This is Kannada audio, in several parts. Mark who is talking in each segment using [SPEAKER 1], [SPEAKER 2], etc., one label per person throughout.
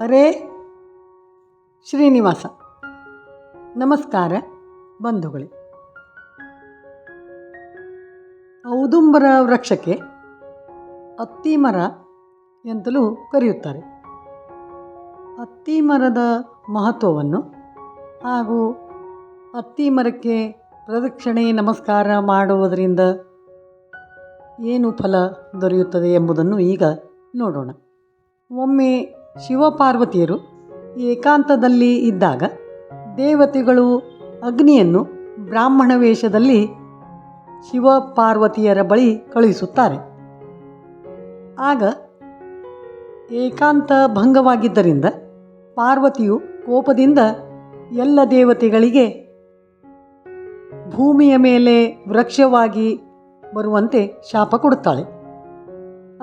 [SPEAKER 1] ಹರೇ ಶ್ರೀನಿವಾಸ. ನಮಸ್ಕಾರ ಬಂಧುಗಳೇ. ಔದುಂಬರ ವೃಕ್ಷಕ್ಕೆ ಅತ್ತಿ ಮರ ಎಂತಲೂ ಕರೆಯುತ್ತಾರೆ. ಅತ್ತಿ ಮರದ ಮಹತ್ವವನ್ನು ಹಾಗೂ ಅತ್ತಿ ಮರಕ್ಕೆ ಪ್ರದಕ್ಷಿಣೆ, ನಮಸ್ಕಾರ ಮಾಡುವುದರಿಂದ ಏನು ಫಲ ದೊರೆಯುತ್ತದೆ ಎಂಬುದನ್ನು ಈಗ ನೋಡೋಣ. ಒಮ್ಮೆ ಶಿವಪಾರ್ವತಿಯರು ಏಕಾಂತದಲ್ಲಿ ಇದ್ದಾಗ ದೇವತೆಗಳು ಅಗ್ನಿಯನ್ನು ಬ್ರಾಹ್ಮಣ ವೇಷದಲ್ಲಿ ಶಿವಪಾರ್ವತಿಯರ ಬಳಿ ಕಳುಹಿಸುತ್ತಾರೆ. ಆಗ ಏಕಾಂತ ಭಂಗವಾಗಿದ್ದರಿಂದ ಪಾರ್ವತಿಯು ಕೋಪದಿಂದ ಎಲ್ಲ ದೇವತೆಗಳಿಗೆ ಭೂಮಿಯ ಮೇಲೆ ವೃಕ್ಷವಾಗಿ ಬರುವಂತೆ ಶಾಪ ಕೊಡುತ್ತಾಳೆ.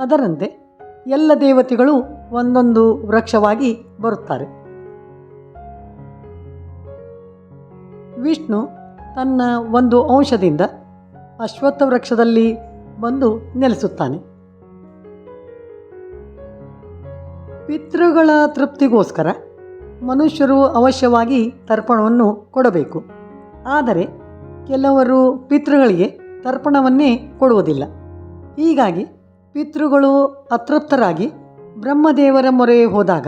[SPEAKER 1] ಅದರಂತೆ ಎಲ್ಲ ದೇವತೆಗಳು ಒಂದೊಂದು ವೃಕ್ಷವಾಗಿ ಬರುತ್ತಾರೆ. ವಿಷ್ಣು ತನ್ನ ಒಂದು ಅಂಶದಿಂದ ಅಶ್ವತ್ಥ ವೃಕ್ಷದಲ್ಲಿ ಬಂದು ನೆಲೆಸುತ್ತಾನೆ. ಪಿತೃಗಳ ತೃಪ್ತಿಗೋಸ್ಕರ ಮನುಷ್ಯರು ಅವಶ್ಯವಾಗಿ ತರ್ಪಣವನ್ನು ಕೊಡಬೇಕು. ಆದರೆ ಕೆಲವರು ಪಿತೃಗಳಿಗೆ ತರ್ಪಣವನ್ನೇ ಕೊಡುವುದಿಲ್ಲ. ಹೀಗಾಗಿ ಪಿತೃಗಳು ಅತೃಪ್ತರಾಗಿ ಬ್ರಹ್ಮದೇವರ ಮೊರೆ ಹೋದಾಗ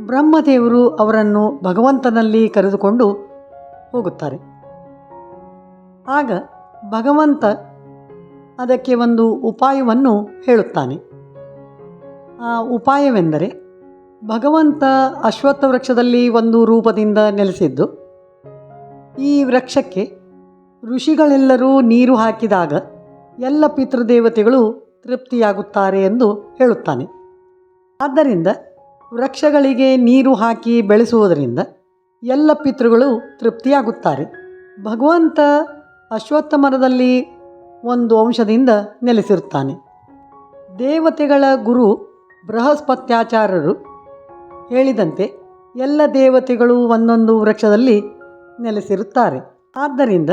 [SPEAKER 1] ಬ್ರಹ್ಮದೇವರು ಅವರನ್ನು ಭಗವಂತನಲ್ಲಿ ಕರೆದುಕೊಂಡು ಹೋಗುತ್ತಾರೆ. ಆಗ ಭಗವಂತ ಅದಕ್ಕೆ ಒಂದು ಉಪಾಯವನ್ನು ಹೇಳುತ್ತಾನೆ. ಆ ಉಪಾಯವೆಂದರೆ ಭಗವಂತ ಅಶ್ವತ್ಥ ವೃಕ್ಷದಲ್ಲಿ ಒಂದು ರೂಪದಿಂದ ನೆಲೆಸಿದ್ದು, ಈ ವೃಕ್ಷಕ್ಕೆ ಋಷಿಗಳೆಲ್ಲರೂ ನೀರು ಹಾಕಿದಾಗ ಎಲ್ಲ ಪಿತೃದೇವತೆಗಳು ತೃಪ್ತಿಯಾಗುತ್ತಾರೆ ಎಂದು ಹೇಳುತ್ತಾನೆ. ಆದ್ದರಿಂದ ವೃಕ್ಷಗಳಿಗೆ ನೀರು ಹಾಕಿ ಬೆಳೆಸುವುದರಿಂದ ಎಲ್ಲ ಪಿತೃಗಳು ತೃಪ್ತಿಯಾಗುತ್ತಾರೆ. ಭಗವಂತ ಅಶ್ವತ್ಥ ಮರದಲ್ಲಿ ಒಂದು ಅಂಶದಿಂದ ನೆಲೆಸಿರುತ್ತಾನೆ. ದೇವತೆಗಳ ಗುರು ಬೃಹಸ್ಪತ್ಯಾಚಾರ್ಯರು ಹೇಳಿದಂತೆ ಎಲ್ಲ ದೇವತೆಗಳು ಒಂದೊಂದು ವೃಕ್ಷದಲ್ಲಿ ನೆಲೆಸಿರುತ್ತಾರೆ. ಆದ್ದರಿಂದ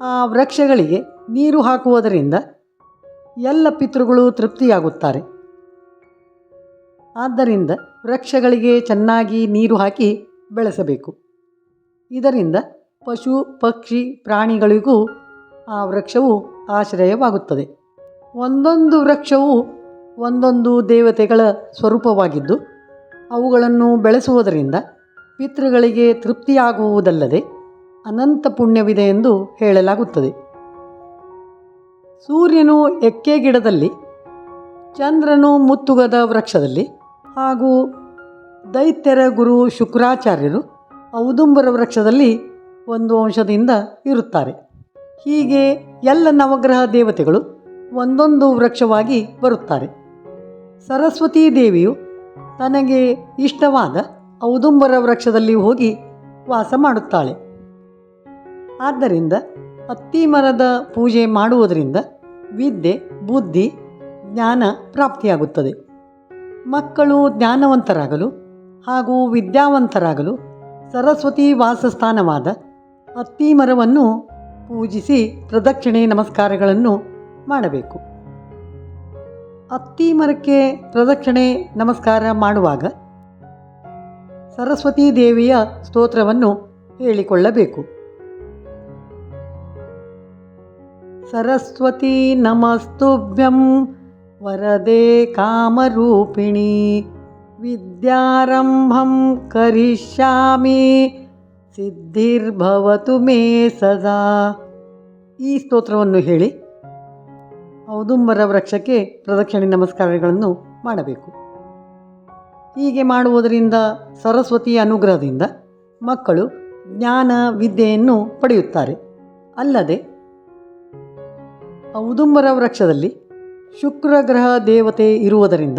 [SPEAKER 1] ಆ ವೃಕ್ಷಗಳಿಗೆ ನೀರು ಹಾಕುವುದರಿಂದ ಎಲ್ಲ ಪಿತೃಗಳು ತೃಪ್ತಿಯಾಗುತ್ತಾರೆ. ಆದ್ದರಿಂದ ವೃಕ್ಷಗಳಿಗೆ ಚೆನ್ನಾಗಿ ನೀರು ಹಾಕಿ ಬೆಳೆಸಬೇಕು. ಇದರಿಂದ ಪಶು, ಪಕ್ಷಿ, ಪ್ರಾಣಿಗಳಿಗೂ ಆ ವೃಕ್ಷವು ಆಶ್ರಯವಾಗುತ್ತದೆ. ಒಂದೊಂದು ವೃಕ್ಷವು ಒಂದೊಂದು ದೇವತೆಗಳ ಸ್ವರೂಪವಾಗಿದ್ದು, ಅವುಗಳನ್ನು ಬೆಳೆಸುವುದರಿಂದ ಪಿತೃಗಳಿಗೆ ತೃಪ್ತಿಯಾಗುವುದಲ್ಲದೆ ಅನಂತ ಪುಣ್ಯವಿದೆ ಎಂದು ಹೇಳಲಾಗುತ್ತದೆ. ಸೂರ್ಯನು ಎಕ್ಕೆ ಗಿಡದಲ್ಲಿ, ಚಂದ್ರನು ಮುತ್ತುಗದ ವೃಕ್ಷದಲ್ಲಿ ಹಾಗೂ ದೈತ್ಯರ ಗುರು ಶುಕ್ರಾಚಾರ್ಯರು ಔದುಂಬರ ವೃಕ್ಷದಲ್ಲಿ ಒಂದು ಅಂಶದಿಂದ ಇರುತ್ತಾರೆ. ಹೀಗೆ ಎಲ್ಲ ನವಗ್ರಹ ದೇವತೆಗಳು ಒಂದೊಂದು ವೃಕ್ಷವಾಗಿ ಬರುತ್ತಾರೆ. ಸರಸ್ವತೀ ದೇವಿಯು ತನಗೆ ಇಷ್ಟವಾದ ಔದುಂಬರ ವೃಕ್ಷದಲ್ಲಿ ಹೋಗಿ ವಾಸ ಮಾಡುತ್ತಾಳೆ. ಆದ್ದರಿಂದ ಅತ್ತಿ ಮರದ ಪೂಜೆ ಮಾಡುವುದರಿಂದ ವಿದ್ಯೆ, ಬುದ್ಧಿ, ಜ್ಞಾನ ಪ್ರಾಪ್ತಿಯಾಗುತ್ತದೆ. ಮಕ್ಕಳು ಜ್ಞಾನವಂತರಾಗಲು ಹಾಗೂ ವಿದ್ಯಾವಂತರಾಗಲು ಸರಸ್ವತಿ ವಾಸಸ್ಥಾನವಾದ ಅತ್ತಿ ಮರವನ್ನು ಪೂಜಿಸಿ ಪ್ರದಕ್ಷಿಣೆ ನಮಸ್ಕಾರಗಳನ್ನು ಮಾಡಬೇಕು. ಅತ್ತಿ ಮರಕ್ಕೆ ಪ್ರದಕ್ಷಿಣೆ ನಮಸ್ಕಾರ ಮಾಡುವಾಗ ಸರಸ್ವತೀ ದೇವಿಯ ಸ್ತೋತ್ರವನ್ನು ಹೇಳಿಕೊಳ್ಳಬೇಕು. ಸರಸ್ವತಿ ನಮಸ್ತುಭ್ಯಂ. ವರದೆ ಕಾಮರೂಪಿಣಿ. ವಿದ್ಯಾರಂಭಂ करिष्यामि ಸಿದ್ಧಿರ್ಭವತು ಮೇ ಸದಾ. ಈ ಸ್ತೋತ್ರವನ್ನು ಹೇಳಿ ಔದುಂಬರ ವೃಕ್ಷಕ್ಕೆ ಪ್ರದಕ್ಷಿಣೆ ನಮಸ್ಕಾರಗಳನ್ನು ಮಾಡಬೇಕು. ಹೀಗೆ ಮಾಡುವುದರಿಂದ ಸರಸ್ವತಿಯ ಅನುಗ್ರಹದಿಂದ ಮಕ್ಕಳು ಜ್ಞಾನ ವಿದ್ಯೆಯನ್ನು ಪಡೆಯುತ್ತಾರೆ. ಅಲ್ಲದೆ ಔದುಂಬರ ವೃಕ್ಷದಲ್ಲಿ ಶುಕ್ರ ಗ್ರಹ ದೇವತೆ ಇರುವುದರಿಂದ,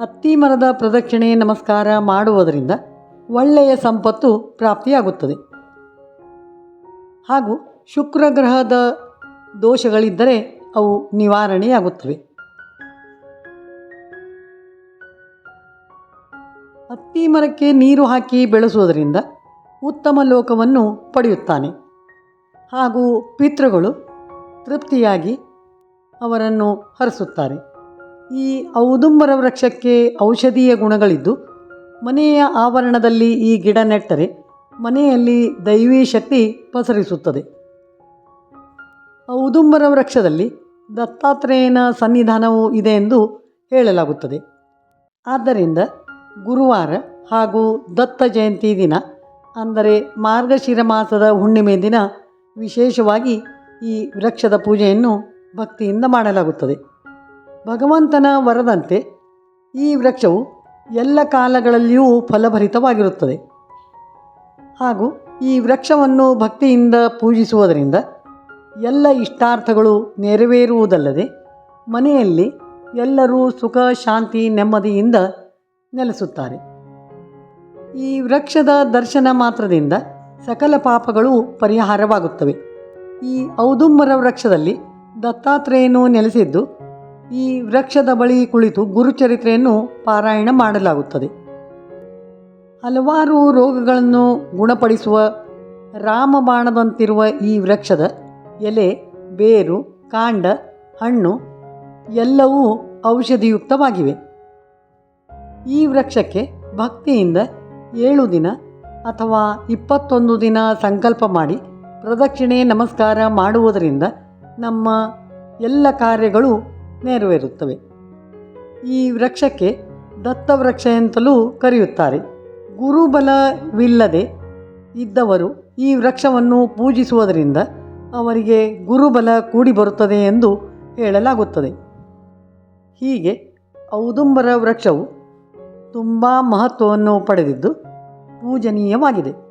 [SPEAKER 1] ಅತ್ತಿ ಮರದ ಪ್ರದಕ್ಷಿಣೆ ನಮಸ್ಕಾರ ಮಾಡುವುದರಿಂದ ಒಳ್ಳೆಯ ಸಂಪತ್ತು ಪ್ರಾಪ್ತಿಯಾಗುತ್ತದೆ. ಹಾಗೂ ಶುಕ್ರ ಗ್ರಹದ ದೋಷಗಳಿದ್ದರೆ ಅವು ನಿವಾರಣೆಯಾಗುತ್ತವೆ. ಅತ್ತಿ ಮರಕ್ಕೆ ನೀರು ಹಾಕಿ ಬೆಳೆಸುವುದರಿಂದ ಉತ್ತಮ ಲೋಕವನ್ನು ಪಡೆಯುತ್ತಾನೆ. ಹಾಗೂ ಪಿತೃಗಳು ತೃಪ್ತಿಯಾಗಿ ಅವರನ್ನು ಹರಸುತ್ತಾರೆ. ಈ ಔದುಂಬರ ವೃಕ್ಷಕ್ಕೆ ಔಷಧೀಯ ಗುಣಗಳಿದ್ದು, ಮನೆಯ ಆವರಣದಲ್ಲಿ ಈ ಗಿಡ ನೆಟ್ಟರೆ ಮನೆಯಲ್ಲಿ ದೈವೀ ಶಕ್ತಿ ಪಸರಿಸುತ್ತದೆ. ಔದುಂಬರ ವೃಕ್ಷದಲ್ಲಿ ದತ್ತಾತ್ರೇಯನ ಸನ್ನಿಧಾನವೂ ಇದೆ ಎಂದು ಹೇಳಲಾಗುತ್ತದೆ. ಆದ್ದರಿಂದ ಗುರುವಾರ ಹಾಗೂ ದತ್ತ ಜಯಂತಿ ದಿನ, ಅಂದರೆ ಮಾರ್ಗಶಿರ ಮಾಸದ ಹುಣ್ಣಿಮೆ ದಿನ, ವಿಶೇಷವಾಗಿ ಈ ವೃಕ್ಷದ ಪೂಜೆಯನ್ನು ಭಕ್ತಿಯಿಂದ ಮಾಡಲಾಗುತ್ತದೆ. ಭಗವಂತನ ವರದಂತೆ ಈ ವೃಕ್ಷವು ಎಲ್ಲ ಕಾಲಗಳಲ್ಲಿಯೂ ಫಲಭರಿತವಾಗಿರುತ್ತದೆ. ಹಾಗೂ ಈ ವೃಕ್ಷವನ್ನು ಭಕ್ತಿಯಿಂದ ಪೂಜಿಸುವುದರಿಂದ ಎಲ್ಲ ಇಷ್ಟಾರ್ಥಗಳು ನೆರವೇರುವುದಲ್ಲದೆ ಮನೆಯಲ್ಲಿ ಎಲ್ಲರೂ ಸುಖ, ಶಾಂತಿ, ನೆಮ್ಮದಿಯಿಂದ ನೆಲೆಸುತ್ತಾರೆ. ಈ ವೃಕ್ಷದ ದರ್ಶನ ಮಾತ್ರದಿಂದ ಸಕಲ ಪಾಪಗಳು ಪರಿಹಾರವಾಗುತ್ತವೆ. ಈ ಔದುಂಬರ ವೃಕ್ಷದಲ್ಲಿ ದತ್ತಾತ್ರೇಯನು ನೆಲೆಸಿದ್ದು, ಈ ವೃಕ್ಷದ ಬಳಿ ಕುಳಿತು ಗುರುಚರಿತ್ರೆಯನ್ನು ಪಾರಾಯಣ ಮಾಡಲಾಗುತ್ತದೆ. ಹಲವಾರು ರೋಗಗಳನ್ನು ಗುಣಪಡಿಸುವ ರಾಮಬಾಣದಂತಿರುವ ಈ ವೃಕ್ಷದ ಎಲೆ, ಬೇರು, ಕಾಂಡ, ಹಣ್ಣು ಎಲ್ಲವೂ ಔಷಧಿಯುಕ್ತವಾಗಿವೆ. ಈ ವೃಕ್ಷಕ್ಕೆ ಭಕ್ತಿಯಿಂದ ಏಳು ದಿನ ಅಥವಾ ಇಪ್ಪತ್ತೊಂದು ದಿನ ಸಂಕಲ್ಪ ಮಾಡಿ ಪ್ರದಕ್ಷಿಣೆ, ನಮಸ್ಕಾರ ಮಾಡುವುದರಿಂದ ನಮ್ಮ ಎಲ್ಲ ಕಾರ್ಯಗಳು ನೆರವೇರುತ್ತವೆ. ಈ ವೃಕ್ಷಕ್ಕೆ ದತ್ತವೃಕ್ಷ ಎಂತಲೂ ಕರೆಯುತ್ತಾರೆ. ಗುರುಬಲವಿಲ್ಲದೆ ಇದ್ದವರು ಈ ವೃಕ್ಷವನ್ನು ಪೂಜಿಸುವುದರಿಂದ ಅವರಿಗೆ ಗುರುಬಲ ಕೂಡಿ ಬರುತ್ತದೆ ಎಂದು ಹೇಳಲಾಗುತ್ತದೆ. ಹೀಗೆ ಔದುಂಬರ ವೃಕ್ಷವು ತುಂಬ ಮಹತ್ವವನ್ನು ಪಡೆದಿದ್ದು ಪೂಜನೀಯವಾಗಿದೆ.